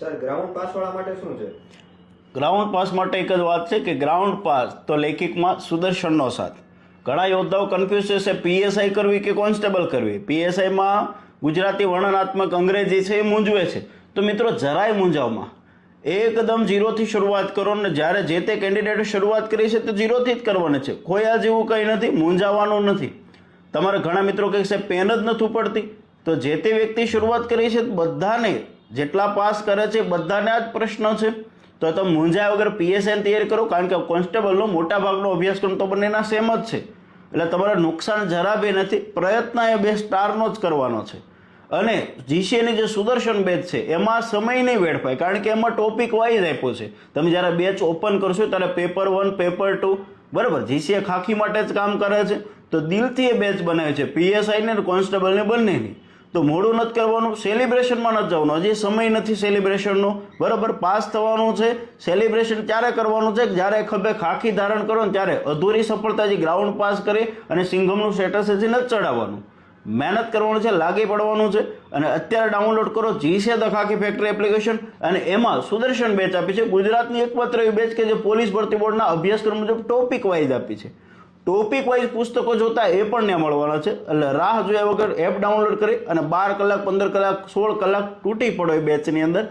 Sir ground પાસવાળા માટે શું છે? ગ્રાઉન્ડ પાસ માટે એક જ વાત છે કે ગ્રાઉન્ડ પાસ તો લેખિકમાં સુદર્શનનો સાથ. ઘણા યોદ્ધાઓ કન્ફ્યુઝ છે પીએસઆઈ કરવી કે કોન્સ્ટેબલ કરવી? પીએસઆઈમાં ગુજરાતી વર્ણનાત્મક અંગ્રેજી છે, એ મૂંઝવે છે. તો મિત્રો, જરાય મૂંઝાવમાં. એકદમ ઝીરોથી શરૂઆત કરો ને જ્યારે જે તે કેન્ડિડેટે શરૂઆત કરી છે, તો ઝીરોથી જ કરવાની છે. ખોયા જેવું કંઈ નથી, મૂંઝાવાનું નથી. તમારા ઘણા મિત્રો કહે છે, પેન જ નથી પડતી તો જે તે વ્યક્તિ શરૂઆત કરી છે, બધાને જેટલા પાસ કરે છે બધાને આ જ પ્રશ્ન છે. તો તમે મૂંઝાય વગર પીએસઆઈની તૈયારી કરો, કારણ કે કોન્સ્ટેબલનો મોટા ભાગનો અભ્યાસક્રમ તો બંનેના સેમ જ છે. એટલે તમારે નુકસાન જરા બી નથી, પ્રયત્ન એ બે સ્ટારનો જ કરવાનો છે. અને જીસીએની જે સુદર્શન બેચ છે, એમાં સમય નહીં વેડફાય, કારણ કે એમાં ટોપિક વાઇઝ આપ્યો છે. તમે જ્યારે બેચ ઓપન કરશો ત્યારે પેપર વન પેપર ટુ બરાબર? જીસીએ ખાખી માટે જ કામ કરે છે. તો દિલથી એ બેચ બનાવે છે. પીએસઆઈને કોન્સ્ટેબલને બંનેની. તો મોડું નથી કરવાનું સેલિબ્રેશનમાં નથી જવાનું. હજી સમય નથી સેલિબ્રેશનનો બરાબર, પાસ થવાનું છે. સેલિબ્રેશન ત્યારે કરવાનું છે? જ્યારે ખભે ખાખી ધારણ કરો ને ત્યારે અધૂરી સફળતા જે ગ્રાઉન્ડ પાસ કરી અને સિંઘમનું સ્ટેટસ હજી નથી ચડાવવાનું. મહેનત કરવાનું છે, લાગી પડવાનું છે અને અત્યારે ડાઉનલોડ કરો જીસે ધ ફેક્ટરી એપ્લિકેશન અને એમાં સુદર્શન બેચ આપી છે. ગુજરાતની એકમાત્ર એવી બેચ કે જે પોલીસ ભરતી બોર્ડના અભ્યાસક્રમ મુજબ ટોપિક વાઇઝ આપી છે. ટોપિક વાઇઝ પુસ્તકો જોતા એ પણ ત્યાં મળવાના છે. એટલે રાહ જોયા વગર એપ ડાઉનલોડ કરી અને બાર કલાક, પંદર કલાક, સોળ કલાક તૂટી પડો એ બેચની અંદર.